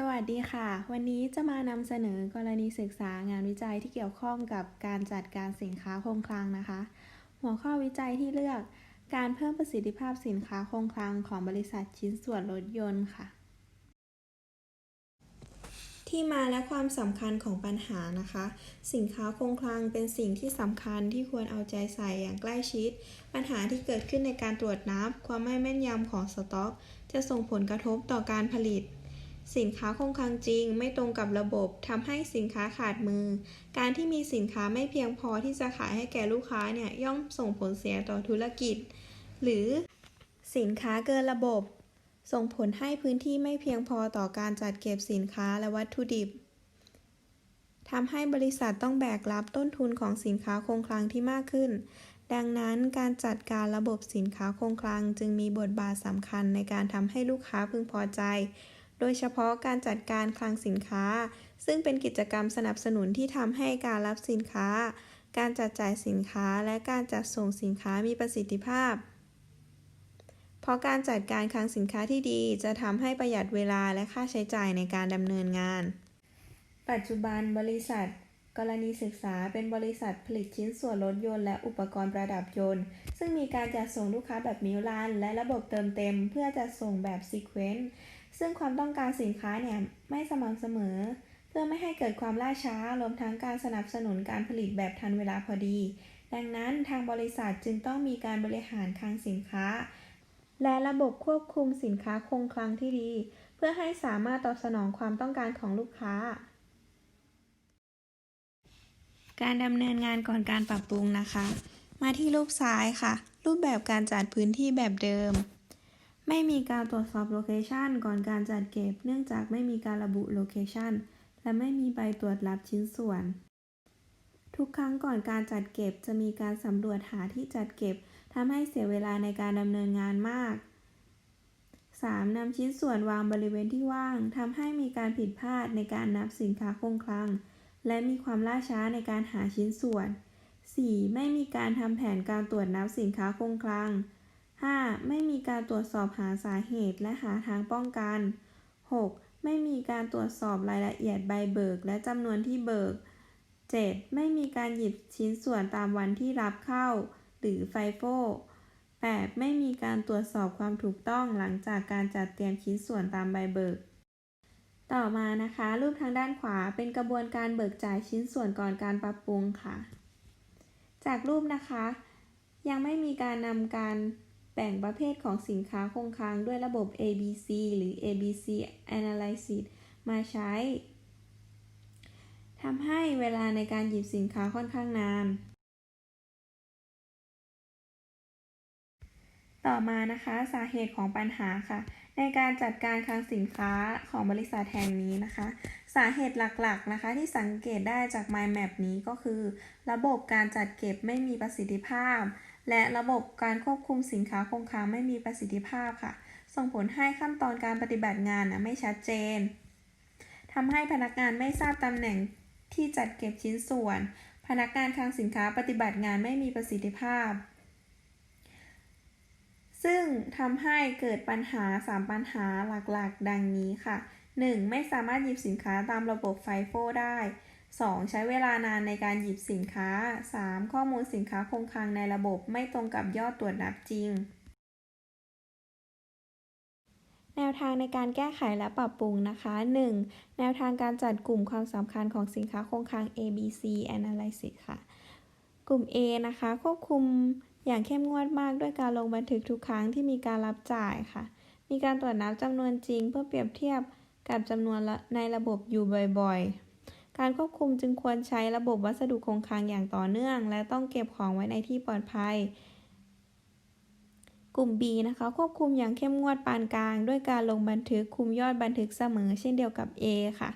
สวัสดีค่ะ วันนี้จะมานำเสนอกรณีศึกษางานวิจัยที่เกี่ยวข้องกับการจัดการสินค้าคงคลังนะคะ หัวข้อวิจัยที่เลือกการเพิ่มประสิทธิภาพสินค้าคงคลังของบริษัทชิ้นส่วนรถยนต์ค่ะ ที่มาและความสำคัญของปัญหานะคะ สินค้าคงคลังเป็นสิ่งที่สำคัญที่ควรเอาใจใส่อย่างใกล้ชิด ปัญหาที่เกิดขึ้นในการตรวจนับ ความไม่แม่นยำของสต็อก จะส่งผลกระทบต่อการผลิต สินค้าคงคลังจริง ไม่ตรงกับระบบทำให้สินค้าขาดมือ การที่มีสินค้าไม่เพียงพอที่จะขายให้แก่ลูกค้าเนี่ยย่อมส่งผลเสียต่อธุรกิจ หรือสินค้าเกินระบบ ส่งผลให้พื้นที่ไม่เพียงพอต่อการจัดเก็บสินค้าและวัตถุดิบทำให้บริษัทต้องแบกรับต้นทุนของสินค้าคงคลังที่มากขึ้น ดังนั้นการจัดการระบบสินค้าคงคลังจึงมีบทบาทสำคัญในการทำให้ลูกค้าพึงพอใจ โดยเฉพาะการจัดการคลังสินค้า ซึ่งเป็นกิจกรรมสนับสนุนที่ทำให้การรับสินค้า การจัดจ่ายสินค้าและการจัดส่งสินค้ามีประสิทธิภาพ เพราะการจัดการคลังสินค้าที่ดีจะทำให้ประหยัดเวลาและค่าใช้จ่ายในการดำเนินงาน ปัจจุบันบริษัทกรณีศึกษาเป็นบริษัทผลิตชิ้นส่วนรถยนต์และอุปกรณ์ประดับยนต์ ซึ่งมีการจัดส่งลูกค้าแบบมิวลันและระบบเติมเต็ม เพื่อจัดส่งแบบซีเควนต์ ซึ่งความต้องการสินค้าเนี่ยไม่สม่ำเสมอ เพื่อไม่ให้เกิดความล่าช้ารวมทั้งการสนับสนุนการผลิตแบบทันเวลาพอดี ดังนั้นทางบริษัทจึงต้องมีการบริหารคลังสินค้า และระบบควบคุมสินค้าคงคลังที่ดี เพื่อให้สามารถตอบสนองความต้องการของลูกค้า การดำเนินงานก่อนการปรับปรุงนะคะ มาที่รูปซ้ายค่ะ รูปแบบการจัดพื้นที่แบบเดิม ไม่มีการตรวจสอบโลเคชันก่อนการจัดเก็บ เนื่องจากไม่มีการระบุโลเคชันและไม่มีใบตรวจรับชิ้นส่วน ทุกครั้งก่อนการจัดเก็บจะมีการสำรวจหาที่จัดเก็บทำให้เสียเวลาในการดำเนินงานมาก 3. นำชิ้นส่วนวางบริเวณที่ว่างทำให้มีการผิดพลาดในการนับสินค้าคงคลัง และมีความล่าช้าในการหาชิ้นส่วน 4. ไม่มีการทำแผนการตรวจนับสินค้าคงคลัง 5. ไม่มีการตรวจสอบหาสาเหตุและหาทางป้องกัน 6. ไม่มีการตรวจสอบรายละเอียดใบเบิกและจำนวนที่เบิก 7. ไม่มีการหยิบชิ้นส่วนตามวันที่รับเข้า หรือไฟโฟ 8. ไม่มีการตรวจสอบความถูกต้องหลังจากการจัดเตรียมชิ้นส่วนตามใบเบิก ต่อมานะคะ รูปทางด้านขวาเป็นกระบวนการเบิกจ่ายชิ้นส่วนก่อนการปรับปรุงค่ะ จากรูปนะคะ ยังไม่มีการนำการ แบ่งประเภทของสินค้าคงคลังด้วยระบบ ABC หรือ ABC Analysis มาใช้ทำให้เวลาในการหยิบสินค้าค่อนข้างนาน ต่อมานะคะ สาเหตุของปัญหาค่ะ ในการจัดการคลังสินค้าของบริษัทแห่งนี้นะคะ สาเหตุหลักๆนะคะที่สังเกตได้จาก Mind Map นี้ก็คือ ระบบการจัดเก็บไม่มีประสิทธิภาพ และระบบการควบคุมสินค้าคงค้างไม่มีประสิทธิภาพค่ะ ส่งผลให้ขั้นตอนการปฏิบัติงานนะไม่ชัดเจนทำให้พนักงานไม่ทราบตำแหน่งที่จัดเก็บชิ้นส่วน พนักงานคลังสินค้าปฏิบัติงานไม่มีประสิทธิภาพ ซึ่งทำให้เกิดปัญหา 3 ปัญหาหลักๆ ดังนี้ค่ะ 1. ไม่สามารถหยิบสินค้าตามระบบไฟโฟได้ 2. ใช้เวลานานในการหยิบสินค้า 3. ข้อมูลสินค้าคงคลังในระบบไม่ตรงกับยอดตรวจนับจริง แนวทางในการแก้ไขและปรับปรุงนะคะ 1. แนวทางการจัดกลุ่มความสำคัญของสินค้าคงคลัง ABC Analysis ค่ะ กลุ่ม A นะคะ ควบคุมอย่างเข้มงวดมากด้วยการลงบันทึกทุกครั้งที่มีการรับจ่ายค่ะ มีการตรวจนับจำนวนจริง เพื่อเปรียบเทียบกับจำนวนในระบบอยู่บ่อยๆ การควบคุมจึงควรใช้ระบบวัสดุคงคลังอย่างต่อเนื่อง และต้องเก็บของไว้ในที่ปลอดภัย กลุ่ม B นะคะ ควบคุมอย่างเข้มงวดปานกลาง ด้วยการลงบันทึกคุมยอดบันทึกเสมอ เช่นเดียวกับ A ค่ะ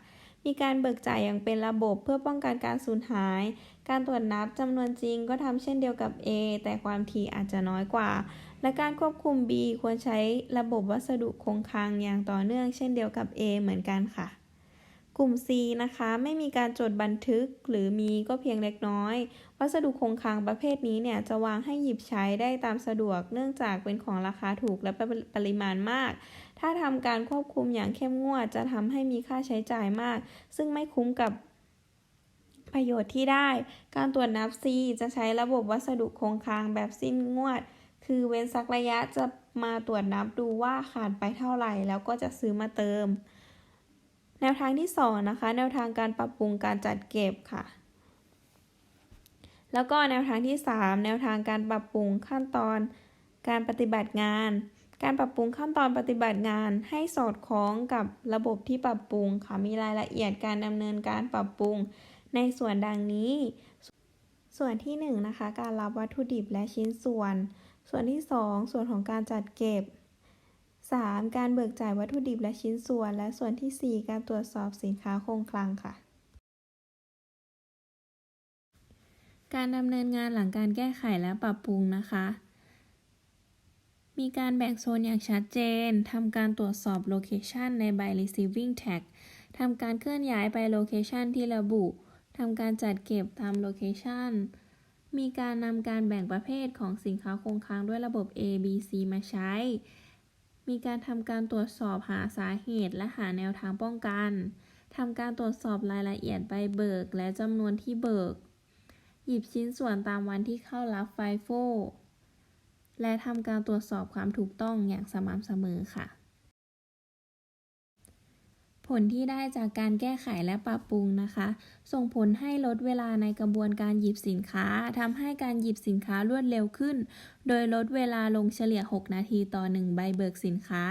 มีการเบิกจ่ายอย่างเป็นระบบเพื่อป้องกันการสูญหาย การตรวจนับจำนวนจริงก็ทำเช่นเดียวกับ A แต่ความถี่อาจจะน้อยกว่า และการควบคุม B ควรใช้ระบบวัสดุคงคลังอย่างต่อเนื่อง เช่นเดียวกับ A เหมือนกันค่ะ กลุ่ม C นะคะ ไม่มีการจดบันทึกหรือมีก็เพียงเล็กน้อย วัสดุคงคลังประเภทนี้เนี่ยจะวางให้หยิบใช้ได้ตามสะดวก เนื่องจากเป็นของราคาถูกและปริมาณมาก ถ้าทำการควบคุมอย่างเข้มงวด จะทำให้มีค่าใช้จ่ายมาก ซึ่งไม่คุ้มกับประโยชน์ที่ได้ การตรวจนับ C จะใช้ระบบวัสดุคงค้างแบบสิ้นงวด คือเว้นสักระยะจะมาตรวจนับดูว่าขาดไปเท่าไหร่ แล้วก็จะซื้อมาเติม แนวทางที่สองนะคะ แนวทางการปรับปรุงการจัดเก็บค่ะ แล้วก็แนวทางที่ 3 แนวทางการปรับปรุงขั้นตอนการปฏิบัติงาน การปรับปรุงขั้นตอนปฏิบัติงาน ให้สอดคล้องกับระบบที่ปรับปรุงค่ะ มีรายละเอียดการดำเนินการปรับปรุงในส่วนดังนี้ ส่วนที่1นะคะ การรับวัตถุดิบและชิ้นส่วน ส่วนที่ 2 ส่วนของการจัดเก็บ 3. การเบิกจ่ายวัตถุดิบและชิ้นส่วน และส่วนที่ 4 การตรวจสอบสินค้าคงคลังค่ะ การดำเนินงานหลังการแก้ไขและปรับปรุงนะคะ มีการแบ่งโซนอย่างชัดเจน ทำการตรวจสอบโลเคชันในใบ receiving tag ทำการเคลื่อนย้ายไปโลเคชันที่ระบุ ทำการจัดเก็บตามโลเคชันมีการนำการแบ่งประเภทของสินค้าคงค้างด้วยระบบ A B C มาใช้ มีการทำการตรวจสอบหาสาเหตุและหาแนวทางป้องกันทำการตรวจสอบรายละเอียดใบเบิกและจำนวนที่เบิก หยิบชิ้นส่วนตามวันที่เข้ารับไฟโฟและทำการตรวจสอบความถูกต้องอย่างสม่ำเสมอค่ะ ผลที่ได้จากการแก้ไขและปรับปรุงนะคะ ส่งผลให้ลดเวลาในกระบวนการหยิบสินค้าทำให้การหยิบสินค้ารวดเร็วขึ้น โดยลดเวลาลงเฉลี่ย 6 นาทีต่อ 1 ใบเบิกสินค้า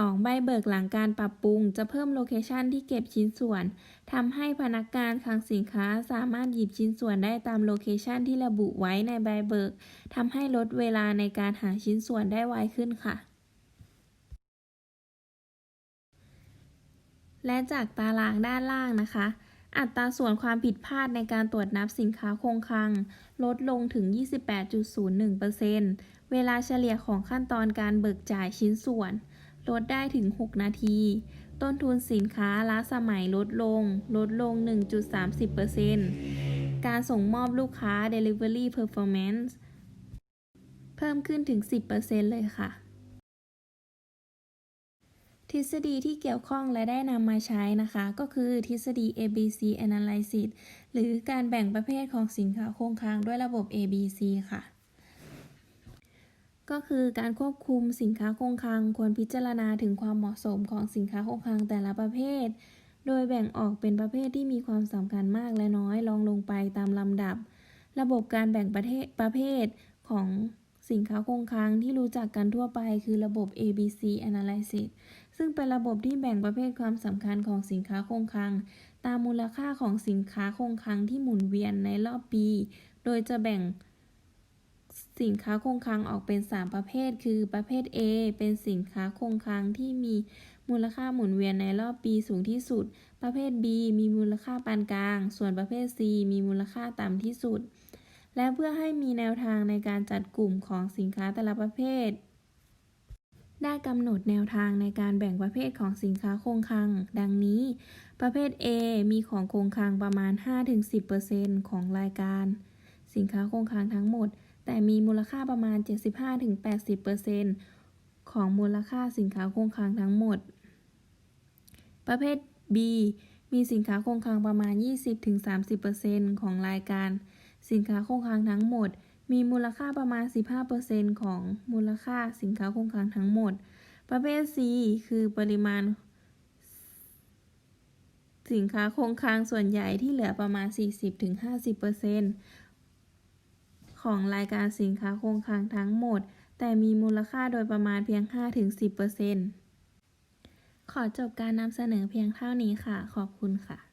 2. ใบเบิกหลังการปรับปรุง จะเพิ่มโลเคชันที่เก็บชิ้นส่วนทำให้พนักงานคลังสินค้าสามารถหยิบชิ้นส่วนได้ตามโลเคชันที่ระบุไว้ในใบเบิกทำให้ลดเวลาในการหาชิ้นส่วนได้ไวขึ้นค่ะ และจากตารางด้านล่างนะคะ อัตราส่วนความผิดพลาดในการตรวจนับสินค้าคงคลัง ลดลงถึง 28.01%เวลาเฉลี่ยของขั้นตอนการเบิกจ่ายชิ้นส่วน ลดได้ถึง 6 นาที ต้นทุนสินค้าล้าสมัยลดลง ลดลง 1.30%การส่งมอบลูกค้า Delivery Performance เพิ่มขึ้นถึง 10%เลยค่ะ ทฤษฎีที่เกี่ยวข้องและได้นำมาใช้นะคะ ก็คือทฤษฎี ABC Analysis หรือการแบ่งประเภทของสินค้าคงคลังด้วยระบบ ABC ค่ะ ก็คือการควบคุมสินค้าคงคลังควรพิจารณาถึงความเหมาะสมของสินค้าคงคลังแต่ละประเภท โดยแบ่งออกเป็นประเภทที่มีความสำคัญมากและน้อยรองลงไปตามลำดับ ระบบการแบ่งประเภทประเภทของสินค้าคงคลังที่รู้จักกันทั่วไปคือระบบ ABC Analysis ซึ่งเป็นระบบที่แบ่งประเภทความสำคัญของสินค้าคงคลัง ตามมูลค่าของสินค้าคงคลังที่หมุนเวียนในรอบปี โดยจะแบ่งสินค้าคงคลังออกเป็น 3 ประเภท คือประเภท A เป็นสินค้าคงคลังที่มีมูลค่าหมุนเวียนในรอบปีสูงที่สุด ประเภท B มีมูลค่าปานกลาง ส่วนประเภท C มีมูลค่าต่ำที่สุด และเพื่อให้มีแนวทางในการจัดกลุ่มของสินค้าแต่ละประเภท ได้กำหนดแนวทางในการแบ่งประเภทของสินค้าคงคลัง ดังนี้ ประเภท A มีของคงคลังประมาณ 5-10%ของรายการ สินค้าคงคลังทั้งหมด แต่มีมูลค่าประมาณ 75-80%ของมูลค่าสินค้าคงคลังทั้งหมด ประเภท B มีสินค้าคงคลังประมาณ 20-30%ของรายการ สินค้าคงคลังทั้งหมด มีมูลค่าประมาณ 15%ของมูลค่าสินค้าคงคลังทั้งหมด ประเภท C คือปริมาณ สินค้าคงคลังส่วนใหญ่ที่เหลือประมาณ 40-50%ของรายการสินค้าคงคลังทั้งหมด แต่มีมูลค่าโดยประมาณเพียง 5-10%ขอจบการนำเสนอเพียงเท่านี้ค่ะ ขอบคุณค่ะ